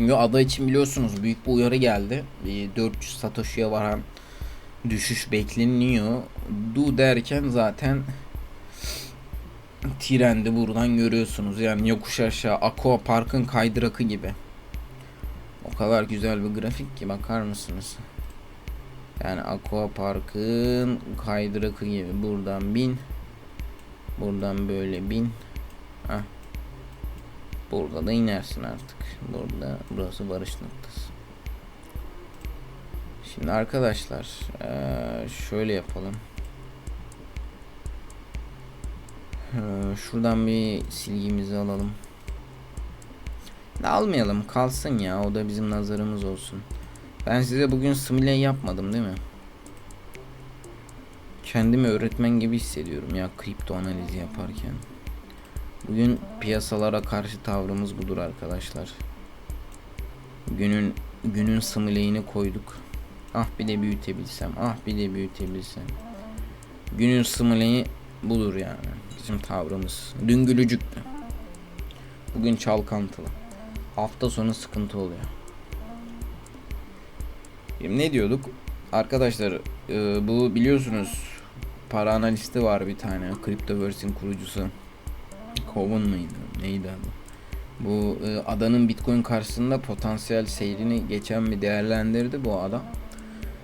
Çünkü ada için biliyorsunuz büyük bir uyarı geldi. Bir 400 Satoshi'ye varan düşüş bekleniyor. Du derken zaten trendi buradan görüyorsunuz. Yani yokuş aşağı Aqua Park'ın kaydırakı gibi. O kadar güzel bir grafik ki bakar mısınız? Yani Aqua Park'ın kaydırakı gibi. Buradan bin. Buradan böyle bin. Heh. Burada da inersin artık. Burada burası varış noktası. Şimdi arkadaşlar eee, şöyle yapalım. Eee, Şuradan bir silgimizi alalım. Almayalım kalsın ya o da bizim nazarımız olsun. Ben size bugün simüle yapmadım değil mi? Kendimi öğretmen gibi hissediyorum ya kripto analizi yaparken. Bugün piyasalara karşı tavrımız budur arkadaşlar. Günün günün simüleğini koyduk. Ah bir de büyütebilsem. Ah bir de büyütebilsem. Günün simüleği budur yani. Bizim tavrımız. Dün gülücüktü. Bugün çalkantılı. Hafta sonu sıkıntı oluyor. Şimdi ne diyorduk? Arkadaşlar e, bu biliyorsunuz para analisti var bir tane. Cryptoverse'in kurucusu. Coven mıydı? Neydi adı? Bu e, adanın Bitcoin karşısında potansiyel seyrini geçen bir değerlendirdi bu adam.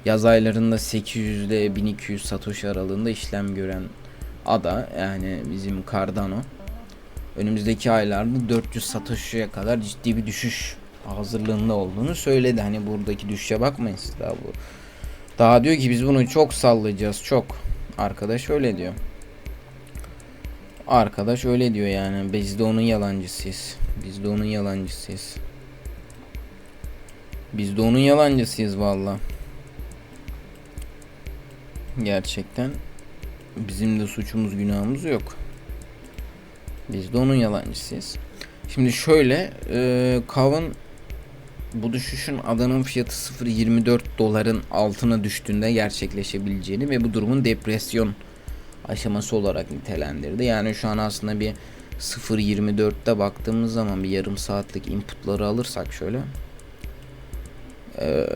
Yaz aylarında 800 ile 1200 Satoshi aralığında işlem gören ada yani bizim Cardano. Önümüzdeki aylarda 400 Satoshi'ye kadar ciddi bir düşüş hazırlığında olduğunu söyledi. Hani buradaki düşüşe bakmayın siz daha bu. Daha diyor ki biz bunu çok sallayacağız çok. Arkadaş öyle diyor. Arkadaş öyle diyor yani. Biz de onun yalancısıyız. Biz de onun yalancısıyız. Biz de onun yalancısıyız valla. Gerçekten bizim de suçumuz günahımız yok. Biz de onun yalancısıyız. Şimdi şöyle e, Kav'ın bu düşüşün adanın fiyatı 0.24 doların altına düştüğünde gerçekleşebileceğini ve bu durumun depresyon aşaması olarak nitelendirdi. Yani şu an aslında bir 0.24'te baktığımız zaman bir yarım saatlik inputları alırsak şöyle e,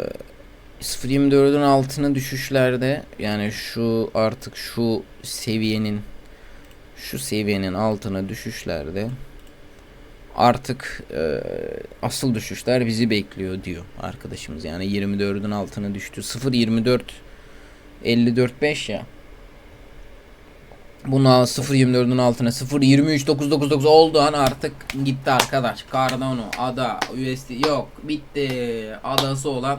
0.24'ün altına düşüşlerde yani şu artık şu seviyenin şu seviyenin altına düşüşlerde artık e, asıl düşüşler bizi bekliyor diyor arkadaşımız. Yani 24'ün altına düştü. 0.24 54.5 ya. Buna 0.24'ün altına 0.23.999 oldu an artık gitti arkadaş. Cardano, ADA, USD yok bitti. Adası olan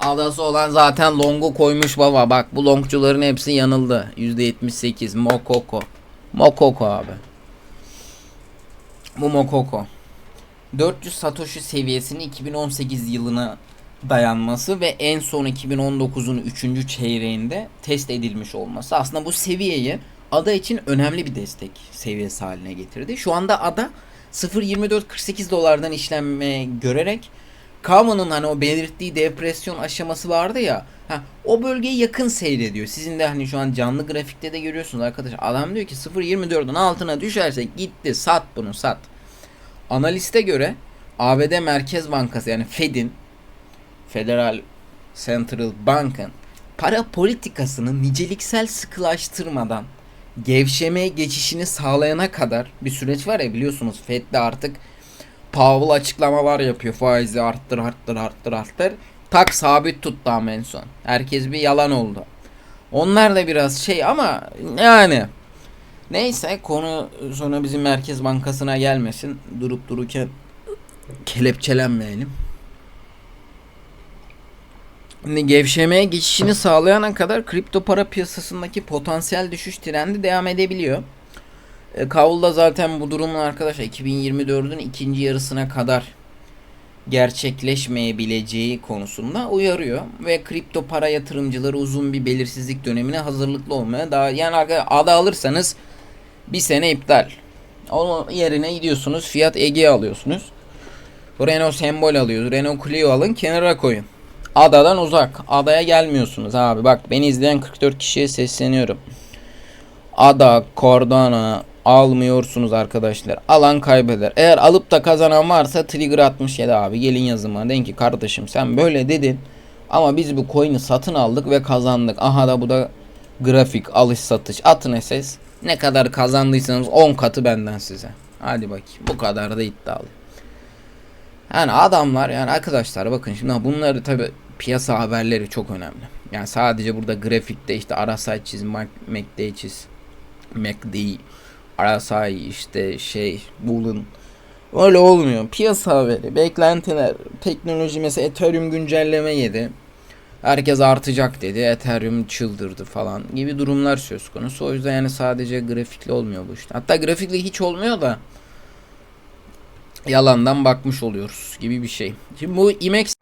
Adası olan zaten longu koymuş baba. Bak bu longcuların hepsi yanıldı. %78 Mokoko. Mokoko abi. Bu Mokoko. 400 Satoshi seviyesinin 2018 yılına dayanması ve en son 2019'un 3. çeyreğinde test edilmiş olması aslında bu seviyeyi ada için önemli bir destek seviyesi haline getirdi. Şu anda ada 0.2448 dolardan işlenme görerek Kamu'nun hani o belirttiği depresyon aşaması vardı ya. Ha, o bölgeye yakın seyrediyor. Sizin de hani şu an canlı grafikte de görüyorsunuz arkadaşlar. Adam diyor ki 0.24'ün altına düşerse gitti sat bunu sat. Analiste göre ABD Merkez Bankası yani Fed'in Federal Central Bank'ın para politikasını niceliksel sıkılaştırmadan gevşemeye geçişini sağlayana kadar bir süreç var ya biliyorsunuz Fed de artık Powell açıklamalar yapıyor. Faizi arttır arttır arttır arttır. Tak sabit tuttu ama en son. Herkes bir yalan oldu. Onlar da biraz şey ama yani neyse konu sonra bizim Merkez Bankası'na gelmesin. Durup dururken kelepçelenmeyelim. Gevşemeye geçişini sağlayana kadar kripto para piyasasındaki potansiyel düşüş trendi devam edebiliyor. E, Kavul da zaten bu durumun arkadaşlar 2024'ün ikinci yarısına kadar gerçekleşmeyebileceği konusunda uyarıyor ve kripto para yatırımcıları uzun bir belirsizlik dönemine hazırlıklı olmaya daha yani arkadaşlar adı alırsanız bir sene iptal. Onun yerine gidiyorsunuz Fiat Ege alıyorsunuz. Renault sembol alıyoruz. Renault Clio alın kenara koyun. Adadan uzak. Adaya gelmiyorsunuz abi. Bak beni izleyen 44 kişiye sesleniyorum. Ada, Cordana, almıyorsunuz arkadaşlar. Alan kaybeder. Eğer alıp da kazanan varsa trigger 67 abi gelin yazıma. Deyin ki kardeşim sen böyle dedin. Ama biz bu coin'i satın aldık ve kazandık. Aha da bu da grafik alış satış. Atın SS. Ne kadar kazandıysanız 10 katı benden size. Hadi bakayım. Bu kadar da iddialı. Yani adamlar yani arkadaşlar bakın şimdi bunları tabi piyasa haberleri çok önemli. Yani sadece burada grafikte işte RSI çiz, MACD çiz, MACD, RSI işte şey Boolean öyle olmuyor. Piyasa haberi, beklentiler, teknoloji mesela Ethereum güncelleme yedi. Herkes artacak dedi. Ethereum çıldırdı falan gibi durumlar söz konusu. O yüzden yani sadece grafikli olmuyor bu işte. Hatta grafikli hiç olmuyor da yalandan bakmış oluyoruz gibi bir şey. Şimdi bu IMEX